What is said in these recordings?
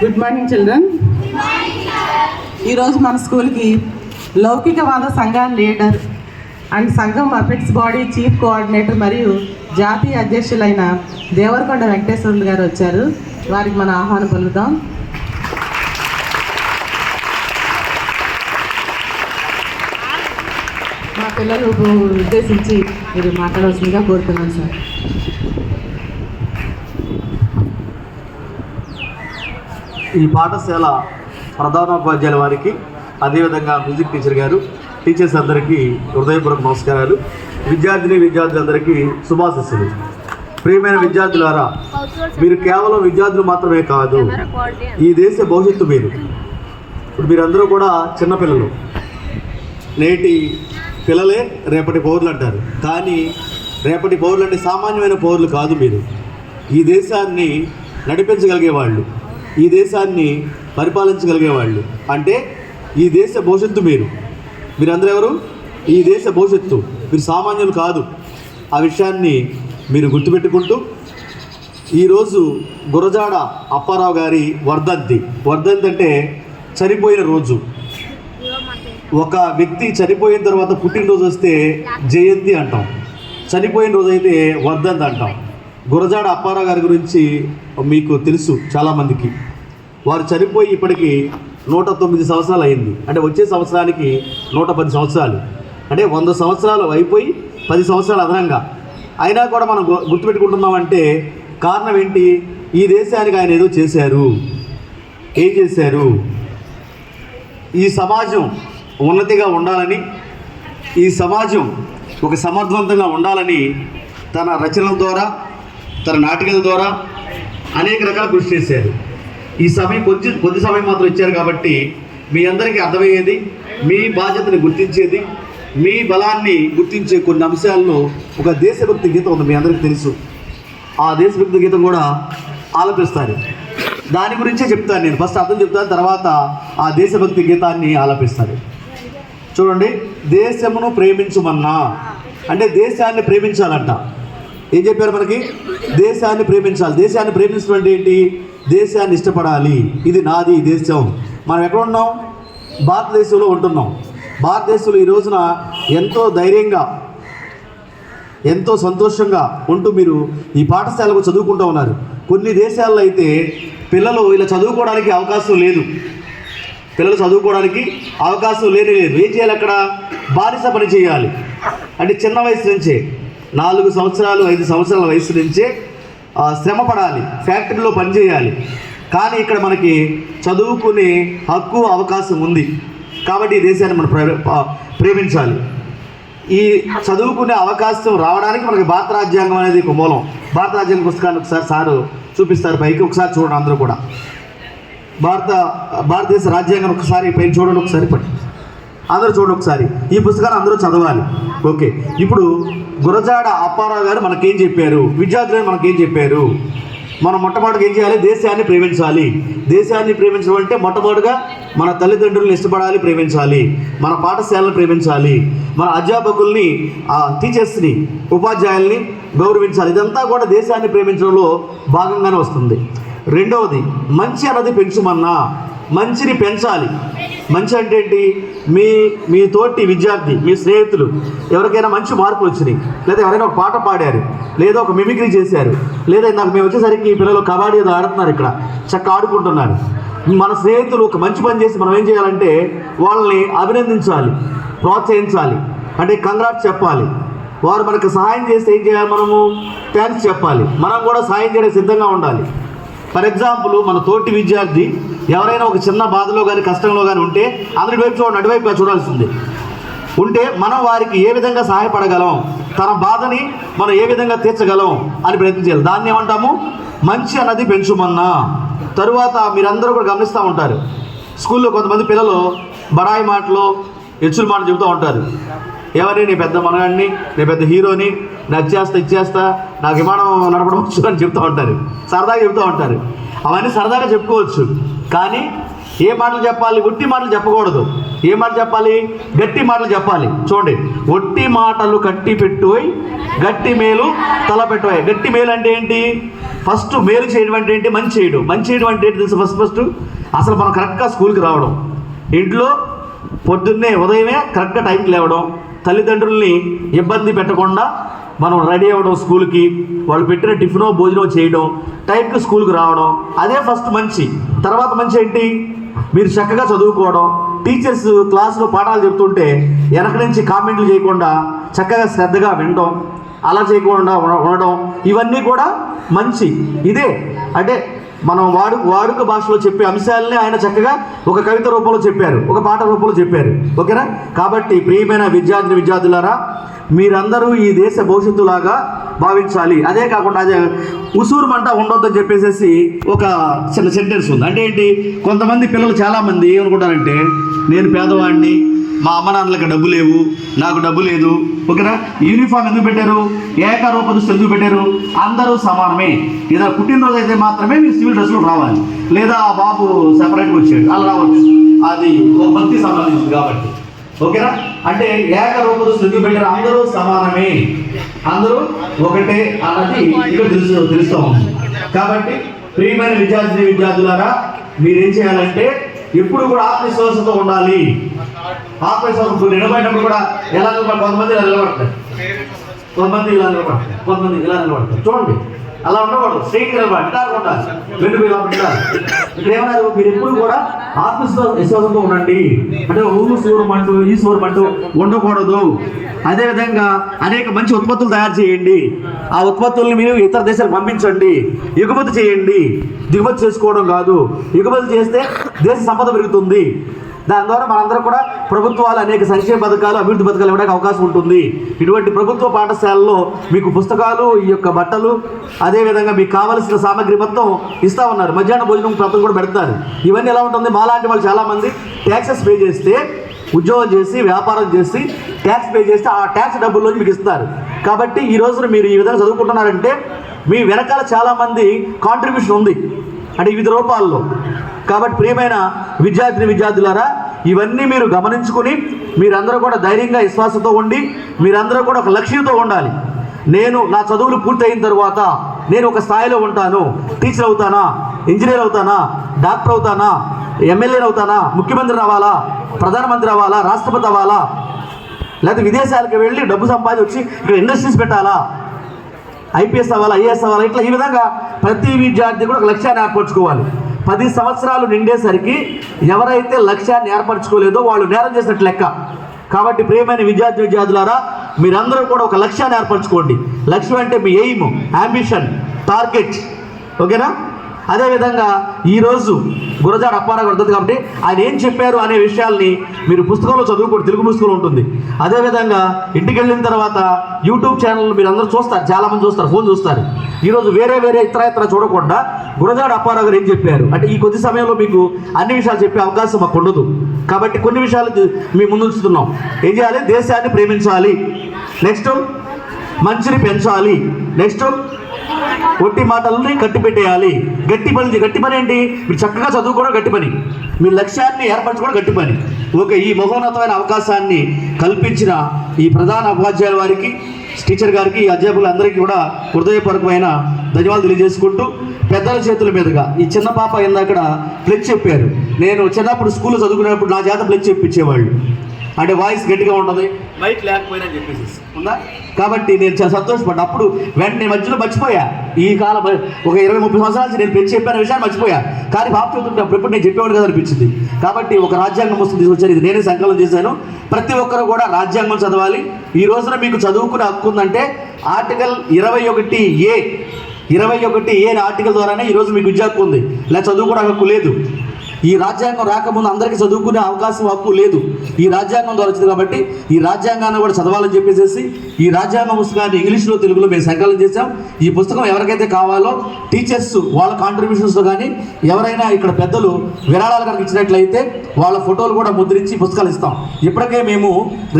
Good morning children ఈరోజు మన స్కూల్కి లౌకికవాద సంఘాల లీడర్ అండ్ సంఘం అపెక్స్ బాడీ చీఫ్ కోఆర్డినేటర్ మరియు జాతీయ అధ్యక్షులైన దేవరకొండ వెంకటేశ్వర్లు గారు వచ్చారు. వారికి మన ఆహ్వానం పలుకుదాం. మా పిల్లలు ఉద్దేశించి మీరు మాట్లాడవలసిందిగా కోరుతున్నాను సార్. ఈ పాఠశాల ప్రధానోపాధ్యాయుల వారికి అదేవిధంగా మ్యూజిక్ టీచర్ గారు టీచర్స్ అందరికీ హృదయపూర్వక నమస్కారాలు. విద్యార్థిని విద్యార్థులందరికీ శుభాశిస్సులు. ప్రియమైన విద్యార్థులారా మీరు కేవలం విద్యార్థులు మాత్రమే కాదు ఈ దేశ భవిష్యత్తు మీరు. ఇప్పుడు మీరందరూ కూడా చిన్నపిల్లలు. నేటి పిల్లలే రేపటి పౌరులు అంటారు. కానీ రేపటి పౌరులు అంటే సామాన్యమైన పౌరులు కాదు మీరు. ఈ దేశాన్ని నడిపించగలిగే వాళ్ళు. ఈ దేశాన్ని పరిపాలించగలిగే వాళ్ళు అంటే ఈ దేశ భవిష్యత్తు మీరు. మీరందరూ ఎవరు? ఈ దేశ భవిష్యత్తు. మీరు సామాన్యులు కాదు. ఆ విషయాన్ని మీరు గుర్తుపెట్టుకుంటూ ఈరోజు గురజాడ అప్పారావు గారి వర్ధంతి. వర్ధంతి అంటే చనిపోయిన రోజు. ఒక వ్యక్తి చనిపోయిన తర్వాత పుట్టినరోజు వస్తే జయంతి అంటాం. చనిపోయిన రోజు అయితే వర్ధంతి అంటాం. గురజాడ అప్పారావు గారి గురించి మీకు తెలుసు చాలామందికి. వారు చనిపోయి ఇప్పటికి నూట తొమ్మిది సంవత్సరాలు అయింది. అంటే వచ్చే సంవత్సరానికి నూట పది సంవత్సరాలు. అంటే వంద సంవత్సరాలు అయిపోయి పది సంవత్సరాలు అదనంగా. అయినా కూడా మనం గు- గుర్తుపెట్టుకుంటున్నామంటే కారణం ఏంటి? ఈ దేశానికి ఆయన ఏదో చేశారు. ఏం చేశారు? ఈ సమాజం ఉన్నతిగా ఉండాలని ఈ సమాజం ఒక సమర్థవంతంగా ఉండాలని తన రచనల ద్వారా తన నాటకాల ద్వారా అనేక రకాల కృషి చేశారు. ఈ సమయం కొద్ది కొద్ది సమయం మాత్రం ఇచ్చారు కాబట్టి మీ అందరికీ అర్థమయ్యేది మీ బాధ్యతని గుర్తించేది మీ బలాన్ని గుర్తించే కొన్ని అంశాలను ఒక దేశభక్తి గీతం ఉంది మీ అందరికీ తెలుసు. ఆ దేశభక్తి గీతం కూడా ఆలపిస్తారు. దాని గురించే చెప్తాను నేను. ఫస్ట్ అర్థం చెప్తాను తర్వాత ఆ దేశభక్తి గీతాన్ని ఆలపిస్తారు. చూడండి దేశమును ప్రేమించుమన్నా అంటే దేశాన్ని ప్రేమించాలంట. ఏం చెప్పారు మనకి? దేశాన్ని ప్రేమించాలి. దేశాన్ని ప్రేమించడం అంటే ఏంటి? దేశాన్ని ఇష్టపడాలి. ఇది నాది దేశం. మనం ఎక్కడ ఉన్నాం? భారతదేశంలో ఉంటున్నాం. భారతదేశంలో ఈ రోజున ఎంతో ధైర్యంగా ఎంతో సంతోషంగా ఉంటూ మీరు ఈ పాఠశాలకు చదువుకుంటూ ఉన్నారు. కొన్ని దేశాల్లో అయితే పిల్లలు ఇలా చదువుకోవడానికి అవకాశం లేదు. పిల్లలు చదువుకోవడానికి అవకాశం లేని లేదు. ఏం చేయాలి అక్కడ? బానిస పని చేయాలి. అంటే చిన్న వయసు నుంచే. నాలుగు సంవత్సరాలు ఐదు సంవత్సరాల వయసు నుంచే శ్రమ పడాలి ఫ్యాక్టరీలో పనిచేయాలి. కానీ ఇక్కడ మనకి చదువుకునే హక్కు అవకాశం ఉంది. కాబట్టి ఈ దేశాన్ని మనం ప్రే- ప్రేమించాలి. ఈ చదువుకునే అవకాశం రావడానికి మనకి భారత రాజ్యాంగం అనేది ఒక మూలం. భారత రాజ్యాంగ పుస్తకాన్ని ఒకసారి సారు చూపిస్తారు పైకి ఒకసారి చూడండి అందరూ కూడా. భారత భారతదేశ రాజ్యాంగం ఒకసారి పైన చూడండి ఒకసారి అందరూ చూడండి ఒకసారి. ఈ పుస్తకాన్ని అందరూ చదవాలి. ఓకే. ఇప్పుడు గురజాడ అప్పారావు గారు మనకేం చెప్పారు? విద్యార్థులు మనకేం చెప్పారు? మనం మొట్టమొదటిగా ఏం చేయాలి? దేశాన్ని ప్రేమించాలి. దేశాన్ని ప్రేమించడం అంటే మొట్టమొదటిగా మన తల్లిదండ్రులను ఇష్టపడాలి ప్రేమించాలి. మన పాఠశాలను ప్రేమించాలి. మన అధ్యాపకుల్ని ఆ టీచర్స్ని ఉపాధ్యాయుల్ని గౌరవించాలి. ఇదంతా కూడా దేశాన్ని ప్రేమించడంలో భాగంగానే వస్తుంది. రెండవది మంచి అన్నది పెంచుమన్నా. మంచిని పెంచాలి. మంచి అంటే ఏంటి? మీ మీ తోటి విద్యార్థి మీ స్నేహితులు ఎవరికైనా మంచి మార్పులు వచ్చినాయి. లేదా ఎవరైనా ఒక పాట పాడారు లేదా ఒక మిమిక్రీ చేశారు లేదా నాకు మేము వచ్చేసరికి ఈ పిల్లలు కబడ్డీ ఏదో ఆడుతున్నారు ఇక్కడ చక్కగా ఆడుకుంటున్నారు. మన స్నేహితులు ఒక మంచి పని చేసి మనం ఏం చేయాలంటే వాళ్ళని అభినందించాలి ప్రోత్సహించాలి. అంటే కంగ్రాట్స్ చెప్పాలి. వారు మనకు సహాయం చేస్తే ఏం చేయాలి మనము? థ్యాంక్స్ చెప్పాలి. మనం కూడా సహాయం చేయడానికి సిద్ధంగా ఉండాలి. ఫర్ ఎగ్జాంపుల్ మన తోటి విద్యార్థి ఎవరైనా ఒక చిన్న బాధలో కానీ కష్టంలో కానీ ఉంటే అందరి వైపు చూడండి అటువైపుగా చూడాల్సింది. ఉంటే మనం వారికి ఏ విధంగా సహాయపడగలం? తన బాధని మనం ఏ విధంగా తీర్చగలం అని ప్రయత్నించాలి దాన్ని ఏమంటాము? మంచి అన్నది పెంచుమన్నా. తరువాత మీరందరూ కూడా గమనిస్తూ ఉంటారు. స్కూల్లో కొంతమంది పిల్లలు బడాయి మాటలు హెచ్చుల మాటలు చెబుతూ ఉంటారు. ఎవరి నీ పెద్ద మనగాడిని నీ పెద్ద హీరోని నచ్చేస్తా ఇచ్చేస్తా నాకు విమానం నడపడం వచ్చు అని చెప్తూ ఉంటారు. సరదాగా చెప్తూ ఉంటారు. అవన్నీ సరదాగా చెప్పుకోవచ్చు. కానీ ఏ మాటలు చెప్పాలి ఉట్టి మాటలు చెప్పకూడదు. ఏ మాట చెప్పాలి? గట్టి మాటలు చెప్పాలి. చూడండి ఒట్టి మాటలు కట్టి పెట్టుపోయి గట్టి మేలు తల పెట్టుపోయి గట్టి మేలు అంటే ఏంటి? ఫస్ట్ మేలు చేయడం అంటే ఏంటి? మంచి చేయడం. మంచి చేయడం అంటే ఏంటి తెలుసు ఫస్ట్ ఫస్ట్? అసలు మనం కరెక్ట్గా స్కూల్కి రావడం. ఇంట్లో పొద్దున్నే ఉదయమే కరెక్ట్గా టైంకి లేవడం. తల్లిదండ్రుల్ని ఇబ్బంది పెట్టకుండా మనం రెడీ అవ్వడం స్కూల్కి వాళ్ళు పెట్టిన టిఫినో భోజనం చేయడం టైంకి స్కూల్కి రావడం అదే ఫస్ట్ మంచి. తర్వాత మంచి ఏంటి? మీరు చక్కగా చదువుకోవడం. టీచర్స్ క్లాసులో పాఠాలు చెప్తుంటే వెనక నుంచి కామెంట్లు చేయకుండా చక్కగా శ్రద్ధగా వినడం అలా చేయకుండా ఉండడం ఇవన్నీ కూడా మంచి. ఇదే. అంటే మనం వాడు వాడుక భాషలో చెప్పే అంశాలని ఆయన చక్కగా ఒక కవిత రూపంలో చెప్పారు ఒక పాట రూపంలో చెప్పారు. ఓకేనా? కాబట్టి ప్రియమైన విద్యార్థిని విద్యార్థులారా మీరందరూ ఈ దేశ భవిష్యత్తులాగా భావించాలి. అదే కాకుండా అదే ఉసూరు మంట ఉండొద్దని చెప్పేసి ఒక చిన్న సెంటెన్స్ ఉంది. అంటే ఏంటి? కొంతమంది పిల్లలు చాలామంది ఏమనుకుంటారంటే నేను పేదవాడిని మా అమ్మ నాన్నలకు డబ్బు లేవు నాకు డబ్బు లేదు. ఓకేనా? యూనిఫామ్ ఎందుకు పెట్టారు? ఏకరూప దుస్తులు ఎందుకు పెట్టారు? అందరూ సమానమే. ఏదైనా పుట్టినరోజు అయితే మాత్రమే మీరు సివిల్ డ్రెస్లో రావాలి. లేదా ఆ బాబు సెపరేట్గా వచ్చాడు. అలా రావచ్చు. అది ఒక భక్తి సంబంధించింది కాబట్టి. ఓకేనా? అంటే ఏకరూప శృతి ఎందుకు పెట్టారు. అందరూ సమానమే. అందరూ ఒకటే అన్నది ఇక్కడ తెలుసు తెలుస్తూ ఉంది. కాబట్టి ప్రియమైన విద్యార్థి విద్యార్థులారా మీరేం చేయాలంటే ఎప్పుడు కూడా ఆత్మవిశ్వాసంతో ఉండాలి. ఆత్మవిశ్వాసం నిలబడినప్పుడు కూడా ఎలా నిలబడి కొంతమంది ఇలా నిలబడతారు. కొంతమంది ఇలా నిలబడతారు. కొంతమంది ఇలా నిలబడతారు. చూడండి. అలా ఉండకూడదు స్ట్రైట్ నిలబడి ఇట్లా ఉండాలి వెనుక ఉండాలి ఇక్కడ ఏమన్నారు మీరు ఎప్పుడు కూడా ఆత్మవిశ్వాస విశ్వాసంతో ఉండండి. అంటే ఊరు సూరం అంటూ ఈ సూరం అంటూ ఉండకూడదు. అదేవిధంగా అనేక మంచి ఉత్పత్తులు తయారు చేయండి. ఆ ఉత్పత్తుల్ని మీరు ఇతర దేశాలకు పంపించండి. ఎగుమతి చేయండి. దిగుమతి చేసుకోవడం కాదు. ఎగుమతి చేస్తే దేశ సంపద పెరుగుతుంది. దాని ద్వారా మనందరం కూడా ప్రభుత్వాలు అనేక సంక్షేమ పథకాలు అభివృద్ధి పథకాలు ఇవ్వడానికి అవకాశం ఉంటుంది. ఇటువంటి ప్రభుత్వ పాఠశాలలో మీకు పుస్తకాలు ఈ యొక్క బట్టలు అదేవిధంగా మీకు కావలసిన సామాగ్రి మొత్తం ఇస్తా ఉన్నారు. మధ్యాహ్న భోజనం ప్రాంతం కూడా పెడతారు. ఇవన్నీ ఎలా ఉంటుంది? మాలాంటి వాళ్ళు చాలామంది ట్యాక్సెస్ పే చేస్తే ఉద్యోగం చేసి వ్యాపారం చేసి ట్యాక్స్ పే చేస్తే ఆ ట్యాక్స్ డబ్బుల్లో మీకు ఇస్తారు. కాబట్టి ఈ రోజున మీరు ఈ విధంగా చదువుకుంటున్నారంటే మీ వెనకాల చాలామంది కాంట్రిబ్యూషన్ ఉంది. అంటే వివిధ రూపాల్లో. కాబట్టి ప్రియమైన విద్యార్థిని విద్యార్థులారా ఇవన్నీ మీరు గమనించుకుని మీరందరూ కూడా ధైర్యంగా విశ్వాసంతో ఉండి మీరందరూ కూడా ఒక లక్ష్యంతో ఉండాలి. నేను నా చదువులు పూర్తయిన తర్వాత నేను ఒక స్థాయిలో ఉంటాను. టీచర్ అవుతానా? ఇంజనీర్ అవుతానా? డాక్టర్ అవుతానా? ఎమ్మెల్యే అవుతానా? ముఖ్యమంత్రి అవ్వాలా ప్రధానమంత్రి అవ్వాలా రాష్ట్రపతి అవ్వాలా? లేకపోతే విదేశాలకు వెళ్ళి డబ్బు సంపాదించి వచ్చి ఇక్కడ ఇండస్ట్రీస్ పెట్టాలా? ఐపీఎస్ అవ్వాలా? ఐఏఎస్ అవ్వాలా? ఇట్లా ఈ విధంగా ప్రతి విద్యార్థి కూడా ఒక లక్ష్యాన్ని ఏర్పరచుకోవాలి. పది సంవత్సరాలు నిండేసరికి ఎవరైతే లక్ష్యాన్ని ఏర్పరచుకోలేదో వాళ్ళు నేరం చేసినట్టు లెక్క. కాబట్టి ప్రియమైన విద్యార్థి విద్యార్థులారా మీరందరూ కూడా ఒక లక్ష్యాన్ని ఏర్పరచుకోండి. లక్ష్యం అంటే మీ ఎయిమ్ అంబిషన్ టార్గెట్. ఓకేనా? అదేవిధంగా ఈరోజు గురజాడ అప్పారావు ఉంటుంది కాబట్టి ఆయన ఏం చెప్పారు అనే విషయాల్ని మీరు పుస్తకంలో చదువుకోండి తెలుగు పుస్తకంలో ఉంటుంది. అదేవిధంగా ఇంటికి వెళ్ళిన తర్వాత యూట్యూబ్ ఛానల్ మీరు అందరూ చూస్తారు చాలామంది చూస్తారు ఫోన్ చూస్తారు. ఈరోజు వేరే వేరే ఇతర ఇతర చూడకుండా గురజాడ అప్పారావు గారు ఏం చెప్పారు? అంటే ఈ కొద్ది సమయంలో మీకు అన్ని విషయాలు చెప్పే అవకాశం మాకు ఉండదు. కాబట్టి కొన్ని విషయాలు మీ ముందు ఉంచుతున్నాం. ఏం చేయాలి? దేశాన్ని ప్రేమించాలి. నెక్స్ట్ మంచిని పెంచాలి. నెక్స్ట్ ఒట్టి మాటల్ని కట్టి పెట్టేయాలి. గట్టి పని గట్టి పని ఏంటి? మీరు చక్కగా చదువుకోవడం గట్టి పని. మీ లక్ష్యాన్ని ఏర్పరచుకోవడం గట్టి పని. ఓకే ఈ మహోన్నతమైన అవకాశాన్ని కల్పించిన ఈ ప్రధాన ఉపాధ్యాయుల వారికి టీచర్ గారికి ఈ అధ్యాపకులందరికీ కూడా హృదయపూర్వకమైన ధన్యవాదాలు తెలియజేసుకుంటూ పెద్దల చేతుల మీదుగా ఈ చిన్న పాప ఇందాక ఫ్లెక్స్ చెప్పారు. నేను చిన్నప్పుడు స్కూల్లో చదువుకునేటప్పుడు నా చేత ఫ్లెక్స్ చెప్పించేవాళ్ళు. అంటే వాయిస్ గట్టిగా ఉంటుంది. మైక్ లేకపోయినా చెప్పేసి ఉందా? కాబట్టి నేను చాలా సంతోషపడ్డా అప్పుడు వెంటనే మధ్యలో మర్చిపోయా. ఈ కాలం ఒక ఇరవై ముప్పై సంవత్సరాల నుంచి నేను పెంచి చెప్పిన విషయాన్ని మర్చిపోయా. కానీ బాబు అప్పుడు నేను చెప్పేవాడు కదా అనిపించింది. కాబట్టి ఒక రాజ్యాంగం వస్తుంది తీసుకొచ్చాను ఇది నేనే సంకలనం చేశాను. ప్రతి ఒక్కరు కూడా రాజ్యాంగం చదవాలి. ఈ రోజున మీకు చదువుకునే హక్కు ఉందంటే ఆర్టికల్ ఇరవై ఒకటి ఏ ఇరవై ఒకటి ఏ ఆర్టికల్ ద్వారానే ఈరోజు మీకు విద్యా హక్కు ఉంది. ఇలా చదువుకునే హక్కు లేదు. ఈ రాజ్యాంగం రాకముందు అందరికీ చదువుకునే అవకాశం హక్కు లేదు. ఈ రాజ్యాంగం ద్వారా వచ్చింది కాబట్టి ఈ రాజ్యాంగాన్ని కూడా చదవాలని చెప్పేసి ఈ రాజ్యాంగ పుస్తకాన్ని ఇంగ్లీష్లో తెలుగులో మేము సంకలనం చేశాం. ఈ పుస్తకం ఎవరికైతే కావాలో టీచర్స్ వాళ్ళ కాంట్రిబ్యూషన్స్ కానీ ఎవరైనా ఇక్కడ పెద్దలు విరాళాలు కనుక ఇచ్చినట్లయితే వాళ్ళ ఫోటోలు కూడా ముద్రించి పుస్తకాలు ఇస్తాం. ఇప్పటికే మేము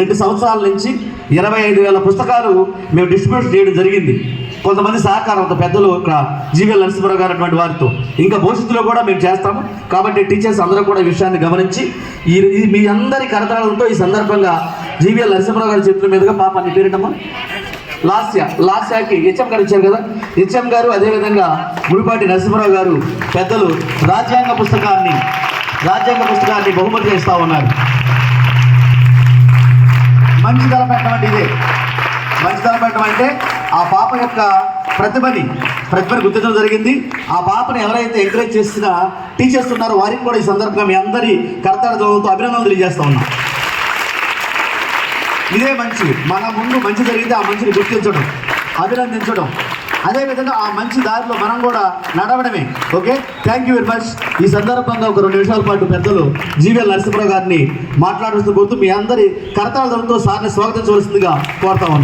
రెండు సంవత్సరాల నుంచి ఇరవై ఐదు వేల పుస్తకాలు మేము డిస్ట్రిబ్యూట్ చేయడం జరిగింది. కొంతమంది సహకారంతో పెద్దలు ఇక్కడ జీవీఎల్ నరసింహరావు గారు అటువంటి వారితో. ఇంకా భవిష్యత్తులో కూడా మేము చేస్తాము. కాబట్టి టీచర్స్ అందరూ కూడా ఈ విషయాన్ని గమనించి ఈ మీ అందరి కరతాళంతో ఈ సందర్భంగా జీవీఎల్ నరసింహరావు గారి చేతుల మీదుగా పాప నీ పేరిటమ్మా లాస్య లాస్యాకి హెచ్ఎం గారు ఇచ్చారు కదా? హెచ్ఎం గారు అదేవిధంగా గుడిపాటి నరసింహరావు గారు పెద్దలు రాజ్యాంగ పుస్తకాన్ని రాజ్యాంగ పుస్తకాన్ని బహుమతి చేస్తూ ఉన్నారు. మంచి ధర పెట్టమంటే ఇదే. మంచి ధర పెట్టడం అంటే ఆ పాప యొక్క ప్రతిభని ప్రతిభని గుర్తించడం జరిగింది. ఆ పాపని ఎవరైతే ఎంకరేజ్ చేసిన టీచర్స్ ఉన్నారో వారికి కూడా ఈ సందర్భంగా మీ అందరి కర్తాడ అభినందనలు తెలియజేస్తా ఉన్నాం. ఇదే మంచి మన ముందు మంచి జరిగితే ఆ మంచిని గుర్తించడం అభినందించడం. అదేవిధంగా ఆ మంచి దారిలో మనం కూడా నడవడమే okay? Thank you very much ఈ సందర్భంగా ఒక రెండు నిమిషాల పాటు పెద్దలు జీవీఎల్ నరసింహరావు గారిని మాట్లాడుతూ పోతూ మీ అందరి కరతాళంతో సార్ని స్వాగతించవలసిందిగా కోరుతా ఉన్నాం.